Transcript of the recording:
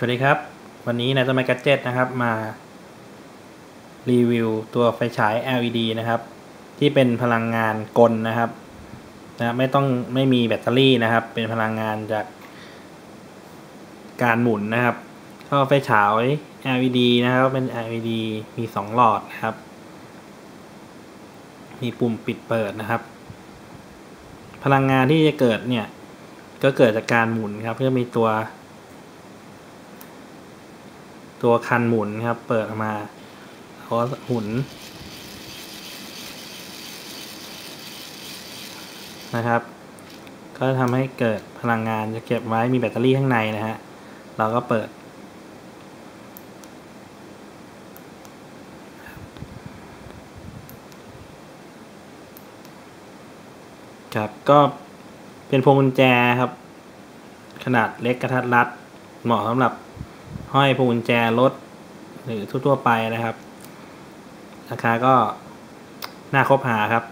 สวัสดีครับ วันนี้นายต้นไม้กัจเจ็ตนะครับมา รีวิวตัวไฟฉาย LED นะครับ ที่เป็นพลังงานกลนะครับนะไม่ต้องไม่มีแบตเตอรี่นะครับ เป็นพลังงานจากการหมุนนะครับก็ไฟฉาย LED นะครับเป็น LED มีสองหลอดนะครับ มีปุ่มปิดเปิดนะครับ พลังงานที่จะเกิดเนี่ย ก็เกิดจากการหมุนครับเพื่อมีตัว ตัวคันหมุนครับ เปิดออกมาเขาหมุนนะครับ ก็ทำให้เกิดพลังงานจะเก็บไว้มีแบตเตอรี่ข้างในนะฮะ เราก็เปิด ครับก็เป็นพวงกุญแจครับ ขนาดเล็กกระทัดรัด เหมาะสำหรับ ห้อยพวงกุญแจรถหรือทั่วๆไปนะครับ ราคาก็น่าคบหาครับ